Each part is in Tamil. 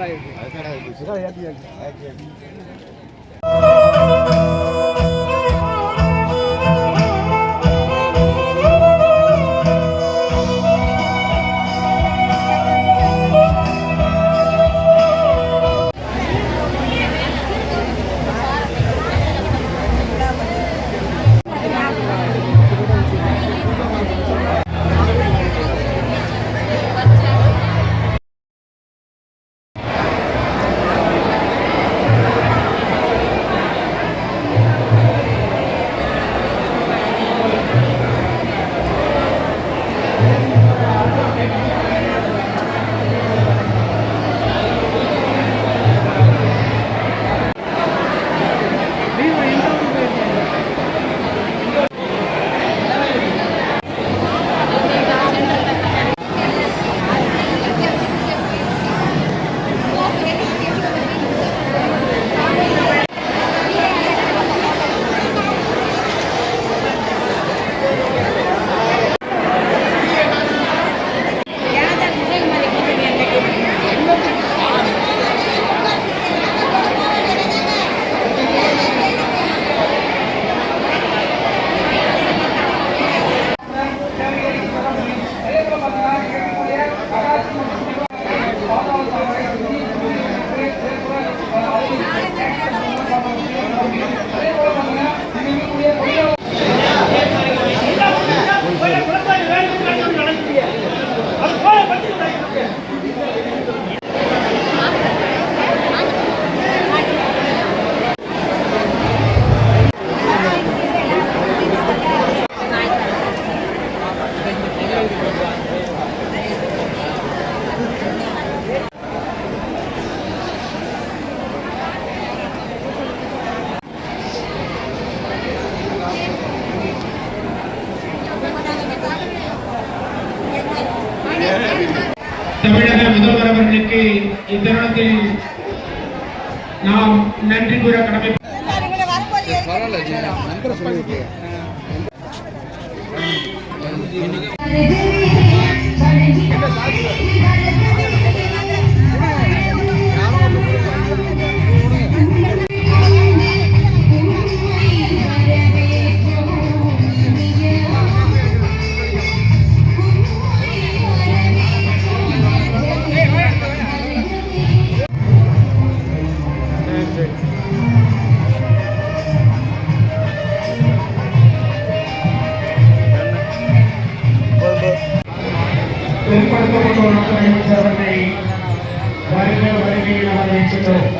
Gracias. இத்தருணத்தில் நாம் நன்றி கூற கடமை பரவாயில்ல நீ நண்பரை சொல்லியிருக்கேன் பிற்படுத்தப்பட்டோர் நலத்துறை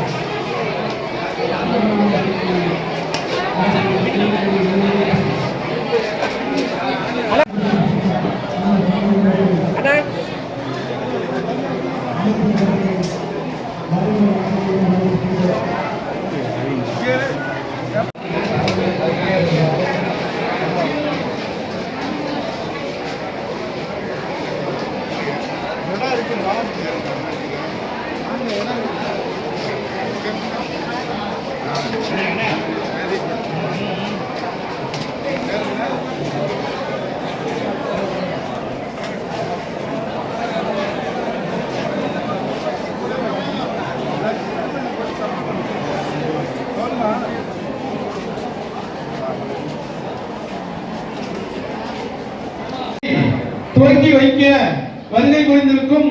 வருகை புரிந்திருக்கும்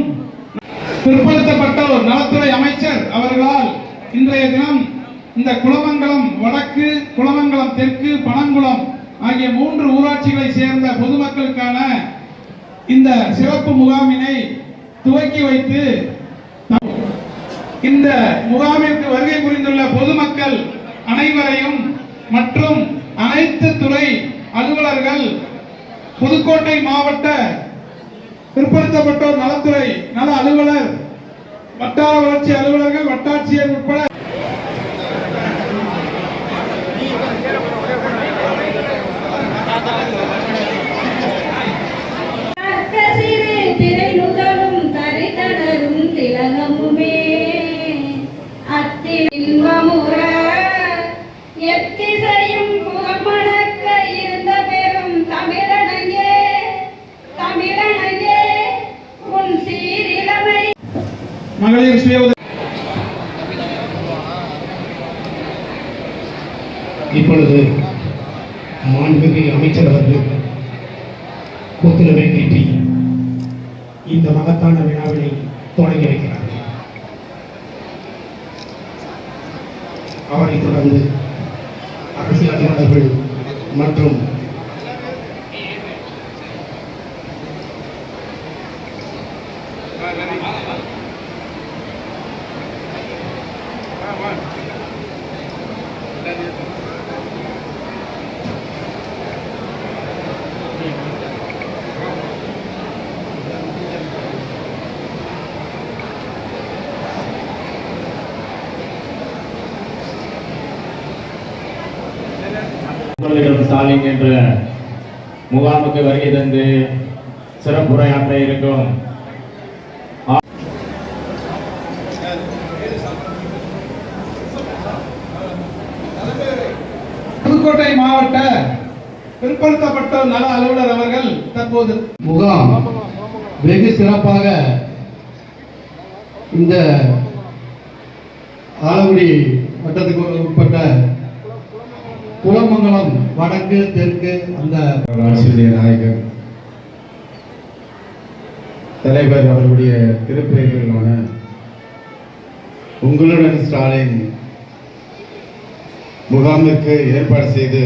பிற்படுத்தப்பட்டோர் நலத்துறை அமைச்சர் அவர்களால் இன்றைய தினம் இந்த குளமங்கலம் வடக்கு குளமங்கலம் தெற்கு பனங்குளம் ஆகிய மூன்று ஊராட்சிகளை சேர்ந்த பொதுமக்களுக்கான இந்த சிறப்பு முகாமினை துவக்கி வைத்து இந்த முகாமிற்கு வருகை புரிந்துள்ள பொதுமக்கள் அனைவரையும் மற்றும் அனைத்து துறை அலுவலர்கள் புதுக்கோட்டை மாவட்ட பிற்படுத்தப்பட்டோர் நலத்துறை நல அலுவலர் வட்டார வளர்ச்சி அலுவலர்கள் வட்டாட்சியர் உட்பட மாண்புமிகு அமைச்சர் அவர்கள் புத்துணர்வை நீட்டி இந்த மகத்தான விழாவினை தொடங்கி வைக்கிறார் அவரை தொடர்ந்து அரசியல் மற்றும் ஸ்டாலின் என்ற முகாமுக்கு வருகை தந்து சிறப்புரையாற்ற இருக்கும். புதுக்கோட்டை மாவட்ட பிற்படுத்தப்பட்டோர் நல அலுவலர் அவர்கள் தற்போது முகாம் வெகு சிறப்பாக இந்த ஆலங்குடி வட்டத்துக்கு உட்பட்ட குலமங்கலம் வடக்கு தெற்கு அந்த ஆசிரியர் நாயகர் தலைவர் அவருடைய திருப்பெயர்களான உங்களுடன் ஸ்டாலின் முகாமிற்கு ஏற்பாடு செய்து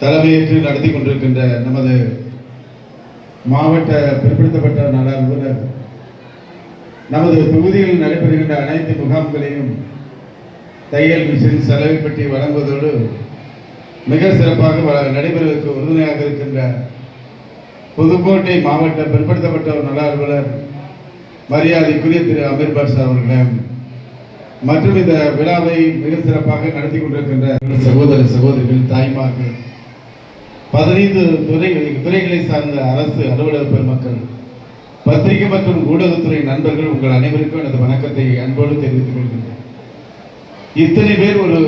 தலைமையேற்று நடத்தி கொண்டிருக்கின்ற நமது மாவட்ட பிற்படுத்தப்பட்ட நல அலுவலர் நமது தொகுதியில் நடைபெறுகின்ற அனைத்து முகாம்களையும் தையல் மிஷின் செலவு வழங்குவதோடு மிக சிறப்பாக வ- நடைபெறுவதற்கு உறுதுணையாக இருக்கின்ற புதுக்கோட்டை மாவட்ட பிற்படுத்தப்பட்டோர் நல அலுவலர் மரியாதைக்குரிய திரு அமீர் பாஷா அவர்களையும் மற்றும் இந்த விழாவை மிக சிறப்பாக நடத்தி கொண்டிருக்கின்ற சகோதர சகோதரிகள் தாய்மார்கள் பதினைந்து துறைகளை துறைகளை சார்ந்த அரசு அலுவலர் பெருமக்கள் பத்திரிகை மற்றும் ஊடகத்துறை நண்பர்கள் உங்கள் அனைவருக்கும் எனது வணக்கத்தை அன்போடு தெரிவித்துக் கொள்கின்றேன். இத்தனை பேர் ஒரு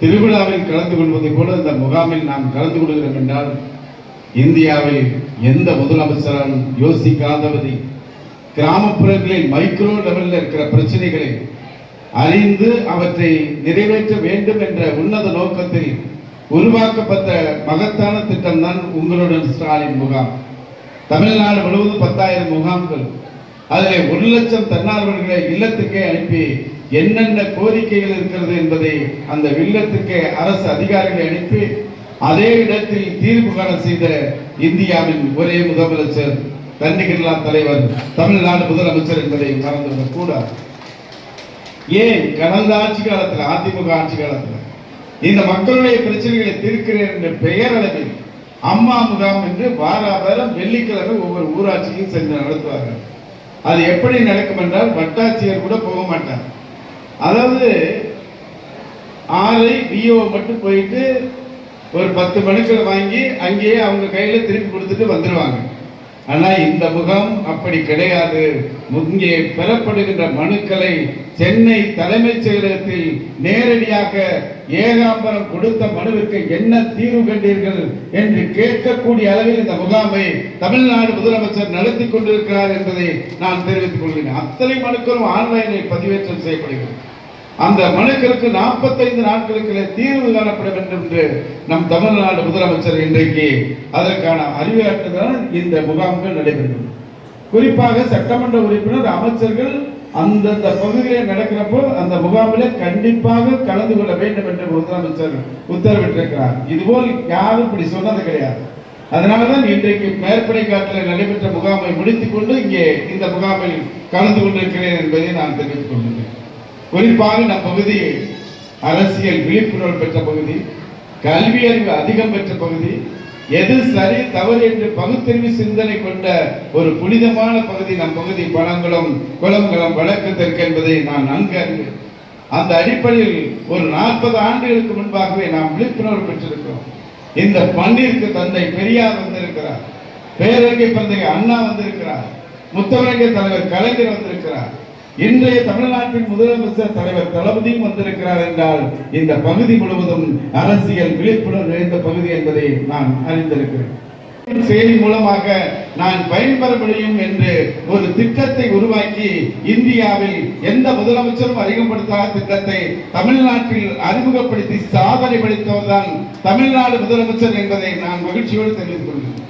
திருவிழாவில் கலந்து கொள்வதை போல இந்த முகாமில் நாம் கலந்து கொள்கிறோம் என்றால் இந்தியாவில் எந்த முதலமைச்சராலும் யோசிக்காதபடி கிராமப்புறங்களில் மைக்ரோ லெவலில் இருக்கிற பிரச்சனைகளை அறிந்து அவற்றை நிறைவேற்ற வேண்டும் என்ற உன்னத நோக்கத்தில் உருவாக்கப்பட்ட மகத்தான திட்டம் தான் உங்களுடன் ஸ்டாலின் முகாம். தமிழ்நாடு முழுவதும் பத்தாயிரம் முகாம்கள். அதில் ஒரு லட்சம் தன்னார்வலர்களை இல்லத்துக்கே அனுப்பி என்னென்ன கோரிக்கைகள் இருக்கிறது என்பதை அந்த வில்லத்துக்கு அரசு அதிகாரிகளை அனுப்பி அதே இடத்தில் தீர்ப்பு காண செய்த இந்தியாவின் ஒரே முதலமைச்சர் தன்னிகர்லா தலைவர் தமிழ்நாடு முதலமைச்சர் என்பதை மறந்துவிடக் கூடாது ஏன்? கடந்த ஆட்சி காலத்தில் அதிமுக ஆட்சி காலத்தில் இந்த மக்களுடைய பிரச்சனைகளை தீர்க்கிறேன் என்ற பெயர் அளவில் அம்மா முகாம் என்று வார வாரம் வெள்ளிக்கிழமை ஒவ்வொரு ஊராட்சியும் சென்று நடத்துவார்கள். அது எப்படி நடக்கும் என்றால் வட்டாட்சியர் கூட போக மாட்டார். அதாவது ஆலை பிஓ மட்டும் போயிட்டு ஒரு பத்து மனுக்கள் வாங்கி அங்கேயே அவங்க கையில் திருப்பி கொடுத்துட்டு வந்துடுவாங்க ஆனால் இந்த முகாம் அப்படி கிடையாது. இங்கே பெறப்படுகின்ற மனுக்களை சென்னை தலைமைச் செயலகத்தில் நேரடியாக ஏகாம்பரம் கொடுத்த மனுவிற்கு என்ன தீர்வு கண்டீர்கள் என்று கேட்கக்கூடிய அளவில் இந்த முகாமை தமிழ்நாடு முதலமைச்சர் நடத்தி கொண்டிருக்கிறார் என்பதை நான் தெரிவித்துக் கொள்கிறேன். அத்தனை மனுக்களும் ஆன்லைனில் பதிவேற்றம் செய்யப்படுகிறது. அந்த மனுக்களுக்கு நாற்பத்தைந்து நாட்களுக்குள்ளே தீர்வு காணப்பட வேண்டும் என்று நம் தமிழ்நாடு முதலமைச்சர் இன்றைக்கு அதற்கான அறிவுறுத்தல் இந்த முகாம்கள் நடைபெறும் குறிப்பாக சட்டமன்ற உறுப்பினர் அமைச்சர்கள் அந்தந்த பகுதியில் நடக்கிறப்போ அந்த முகாமில் கண்டிப்பாக கலந்து கொள்ள வேண்டும் என்று முதலமைச்சர் உத்தரவிட்டிருக்கிறார். இதுபோல் யாரும் இப்படி சொன்னது கிடையாது. அதனாலதான் இன்றைக்கு மேற்படை காட்டில் நடைபெற்ற முகாமை முடித்துக் கொண்டு இங்கே இந்த முகாமில் கலந்து கொண்டிருக்கிறேன் என்பதை நான் தெரிவித்துக் கொள்கிறேன். குறிப்பாக நம் பகுதி அரசியல் விழிப்புணர்வு பெற்ற பகுதி கல்வி அறிவு அதிகம் பெற்ற பகுதி எது சரி தவறு என்று பகுத்தறிவு சிந்தனை கொண்ட ஒரு புனிதமான பகுதி நம் பகுதி பழங்குளம் குளங்களும் வழக்கு தெற்கு என்பதை நான் நன்கு அறிவேன். அந்த அடிப்படையில் ஒரு நாற்பது ஆண்டுகளுக்கு முன்பாகவே நாம் விழிப்புணர்வு பெற்றிருக்கிறோம். இந்த மண்ணிற்கு தந்தை பெரியார் வந்திருக்கிறார். பேரறிஞர் தந்தை அண்ணா வந்திருக்கிறார். முத்தமிழக தலைவர் கலைஞர் வந்திருக்கிறார். இன்றைய தமிழ்நாட்டின் முதலமைச்சர் தலைவர் தளபதியும் வந்திருக்கிறார் என்றால் இந்த பகுதி முழுவதும் அரசியல் விழிப்புணர்வு நிறைந்த பகுதி என்பதை நான் அறிந்திருக்கிறேன். செயலி மூலமாக நான் பயன்பெற முடியும் என்று ஒரு திட்டத்தை உருவாக்கி இந்தியாவில் எந்த முதலமைச்சரும் அறிமுகப்படுத்தாத திட்டத்தை தமிழ்நாட்டில் அறிமுகப்படுத்தி சாதனை படைத்தவர்தான் தமிழ்நாடு முதலமைச்சர் என்பதை நான் மகிழ்ச்சியோடு தெரிவித்துக் கொள்கிறேன்.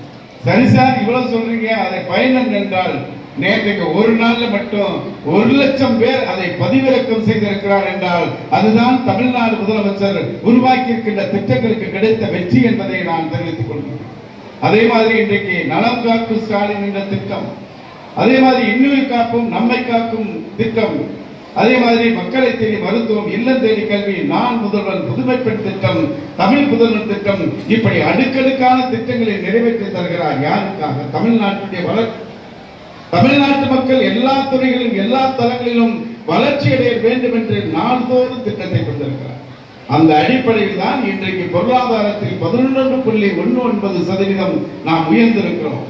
சரி சார் இவ்வளவு சொல்றீங்க அதை பயன் என்றால் நேற்றைக்கு ஒரு நாள்ல மட்டும் ஒரு லட்சம் பேர் அதை பதிவிறக்கம் செய்திருக்கிறார் என்றால் அதுதான் தமிழ்நாடு முதலமைச்சர் உருவாக்கியிருக்கின்ற திட்டங்களுக்கு கிடைத்த வெற்றி என்பதை நான் தெரிவித்துக் கொள்கிறேன். அதே மாதிரி இன்றைக்கு நலம் காக்கும் ஸ்டாலின் என்ற திட்டம் அதே மாதிரி இன்னுயிர் காக்கும் நம்மை காக்கும் திட்டம் அதே மாதிரி மக்களை தேடி மருத்துவம் இல்லம் தேடி கல்வி நான் முதல்வன் புதுமை பெண் திட்டம் தமிழ் புதல்வன் திட்டம் இப்படி அடுக்கடுக்கான திட்டங்களை நிறைவேற்றி தருகிறார் யாருக்காக? தமிழ்நாட்டுடைய வளர்ச்சி தமிழ்நாட்டு மக்கள் எல்லா துறைகளிலும் எல்லா தளங்களிலும் வளர்ச்சி அடைய வேண்டும் என்று நாள்தோறும் திட்டத்தை கொண்டிருக்கிறார். அந்த அடிப்படையில் தான் இன்றைக்கு பொருளாதாரத்தில் பதினொன்று புள்ளி ஒன்று ஒன்பது சதவீதம் நாம் உயர்ந்திருக்கிறோம்.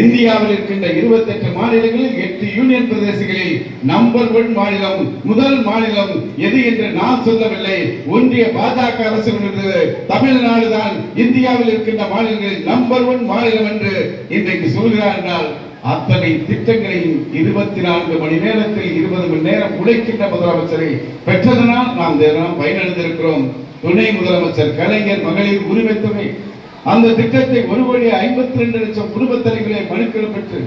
இந்தியாவில் இருக்கின்ற இருபத்தெட்டு மாநிலங்களில் எட்டு யூனியன் பிரதேசங்களில் நம்பர் ஒன் மாநிலம் முதல் மாநிலம் எது என்று நான் சொல்லவில்லை. ஒன்றிய பாஜக அரசு தமிழ்நாடு தான் இந்தியாவில் இருக்கின்ற மாநிலங்களில் நம்பர் ஒன் மாநிலம் என்று இன்றைக்கு சொல்கிறார் என்றால் அத்தனை திட்டங்களையும் இருபத்தி நான்கு மணி நேரத்தில் இருபது மணி நேரம் உழைக்கின்ற முதலமைச்சரை பெற்றதனால் நாம் தினம் பயனடைந்திருக்கிறோம். துணை முதலமைச்சர் கலைஞர் மகளிர் உரிமை தொகை. அந்த திட்டத்தை ஒரு கோடி ஐம்பத்தி ரெண்டு லட்சம் குடும்ப தலைவர்களை மனுக்கள் பெற்று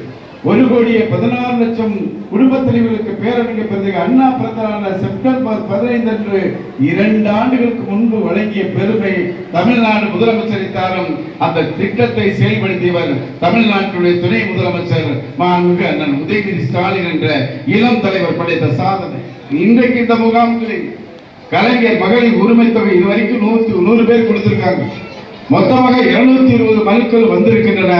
ஒரு கோடியே பதினாறு லட்சம் குடும்ப தலைவர்களுக்கு பேரறிஞர் பிறகு அண்ணா பிறந்தநாள் செப்டம்பர் பதினைந்து அன்று இரண்டு ஆண்டுகளுக்கு முன்பு வழங்கிய பெருமை தமிழ்நாடு முதலமைச்சரை தாரும் அந்த திட்டத்தை செயல்படுத்தியவர் தமிழ்நாட்டுடைய துணை முதலமைச்சர் மாண்புமிகு அண்ணன் உதயநிதி ஸ்டாலின் என்ற இளம் தலைவர் படைத்த சாதனை. இன்றைக்கு இந்த முகாம்களில் கலைஞர் மகளிர் உரிமை தொகை இதுவரைக்கும் நூத்தி நூறு பேர் கொடுத்திருக்காங்க. மொத்தமாக இருநூத்தி இருபது மனுக்கள் வந்திருக்கின்றன.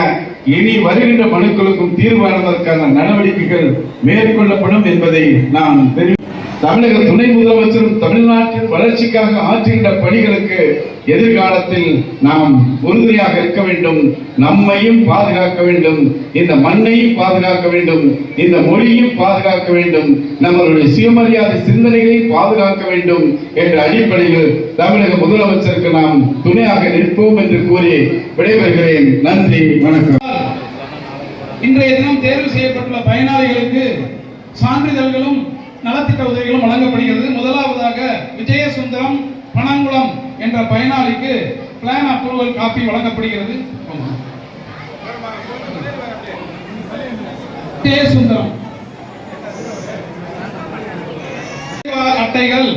இனி வருகின்ற மனுக்களுக்கும் தீர்வானதற்கான நடவடிக்கைகள் மேற்கொள்ளப்படும் என்பதை நாம் தெரிவி தமிழக துணை முதலமைச்சரும் தமிழ்நாட்டின் வளர்ச்சிக்காக ஆற்றுகின்ற பணிகளுக்கு எதிர்காலத்தில் நாம் உறுதுணையாக இருக்க வேண்டும். நம்மையும் பாதுகாக்க வேண்டும். இந்த மண்ணையும் பாதுகாக்க வேண்டும். இந்த மொழியும் பாதுகாக்க வேண்டும். நம்மளுடைய சுயமரியாதை சிந்தனைகளையும் பாதுகாக்க வேண்டும் என்ற அடிப்படையில் தமிழக முதலமைச்சருக்கு நாம் துணையாக நிற்போம் என்று கூறி விடைபெறுகிறேன். நன்றி வணக்கம். இன்றைய தினம் தேர்வு செய்யப்பட்டுள்ள பயனாளிகளுக்கு சான்றிதழ்களும் நலத்திட்ட உதவிகளும் வழங்கப்படுகிறது. முதலாவதாக விஜயசுந்தரம் பனங்குளம் என்ற பயனாளிக்கு பிளான் அப்ரூவல் காப்பி வழங்கப்படுகிறது. விஜயசுந்தரம். அட்டைகள்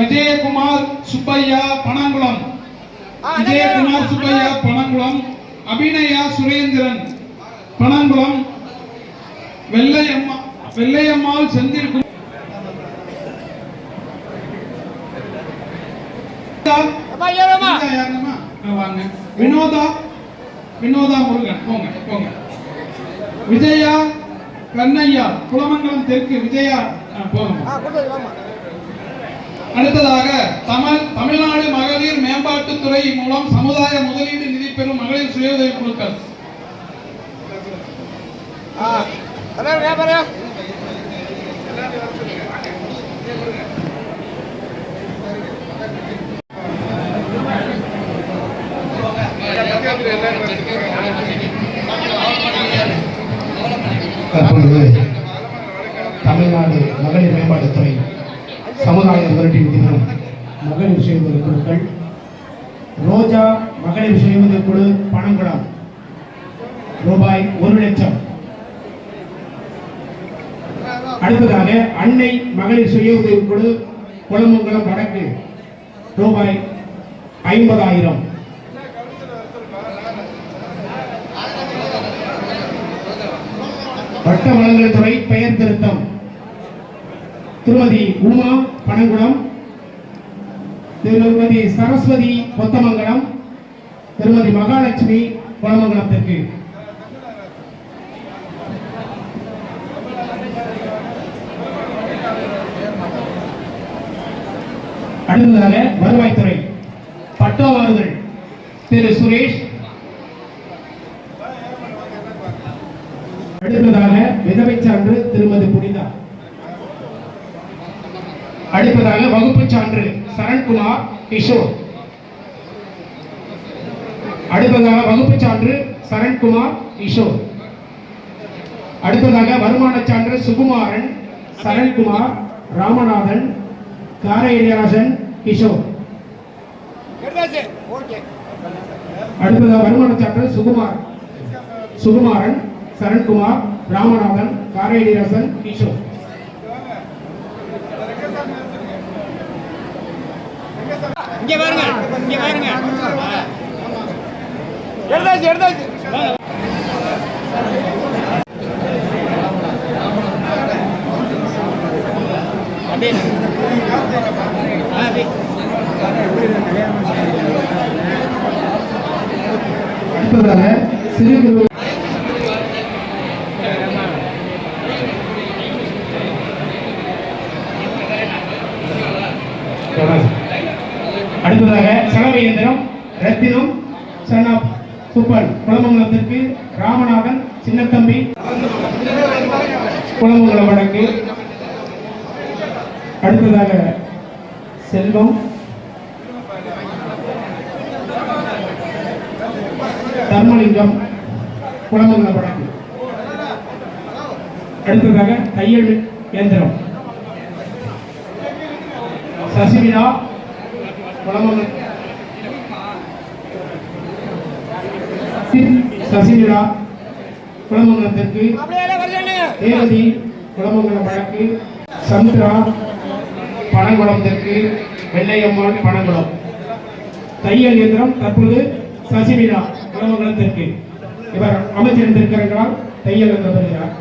விஜயகுமார் சுப்பையா பனங்குளம் விஜயகுமார் சுப்பையா பனங்குளம் அபிநயா சுரேந்திரன் பனங்குளம் வெள்ளையம்மா வெள்ளையம்மாள் செந்தில் வினோதா வாங்க. வினோதா? வினோதா முருகன். போங்க போங்க. விஜயா? கண்ணையா குளமங்கலம் தெற்கு விஜயா? போங்க. அடுத்ததாக தமிழ் தமிழ்நாடு மகளிர் மேம்பாட்டுத்துறை மூலம் சமுதாய முதலீடு நிதி பெறும் மகளிர் சுய உதவி குழுக்கள் தற்பொழுது தமிழ்நாடு மகளிர் மேம்பாட்டுத்துறை சமுதாய விரட்டி தினம் மகளிர் சுயமத குழுக்கள் ரோஜா மகளிர் சுயமத குழு பணங்குளம் ரூபாய் ஒரு லட்சம். அடுத்ததாக அன்னை மகளிர் சுய உதவி குழு குளமங்கலம் வடக்கு. ரூபாய் ஐம்பதாயிரம். வட்ட வளங்கள் துறை பெயர் திருத்தம். திருமதி உமா பனங்குளம் திருமதி சரஸ்வதி கொத்தமங்கலம் திருமதி மகாலட்சுமி குளமங்கலத்திற்கு அடுத்ததாக வருவாய்த்துறை. பட்டா திரு சுரேஷ் அடுத்ததாக விதவை சான்று திருமதி புனிதா. அடுத்ததாக வகுப்பு சான்று சரண்குமார் கிஷோர். அடுத்ததாக வகுப்பு சான்று சரண்குமார் கிஷோர். அடுத்ததாக வருமான சான்று சுகுமாரன் சரண்குமார் ராமநாதன் கார இளையராஜன் கிஷோர். அடுத்ததாக வருமான சான்று சுகுமார் சுகுமாரன் சரண்குமார் ராமநாதன் காரையடிராசன் கிஷோர். இங்க பாருங்க இங்க பாருங்க. எடுத்தாச்சு எடுத்தாச்சு அப்படியே. அடுத்ததாக சிறு குறு அடுத்ததாக சலவை இயந்திரம் ரத்தினம் சன்னா சூப்பர் குளமங்கலத்திற்கு ராமநாதன் சின்னத்தம்பி குளமங்கலம் வடக்கு அடுத்ததாக செல்வம். தர்மலிங்கம் குளமங்கலம் வடக்கு அடுத்ததாக தையல் இயந்திரம். சசிவிழா குளமங்கலம் சசிவிழா குளமங்கலத்திற்கு தேவதி குளமங்கலம் வழக்கு சந்திரா பனங்குளம் தெற்கு வெள்ளையம்மாள் பனங்குளம் தையல் இயந்திரம் தற்போது சசிவினா குளமங்கலம் தெற்கு இவர் அமைச்சர் இருக்கிறார்களால் தையல் என்று வருகிறார்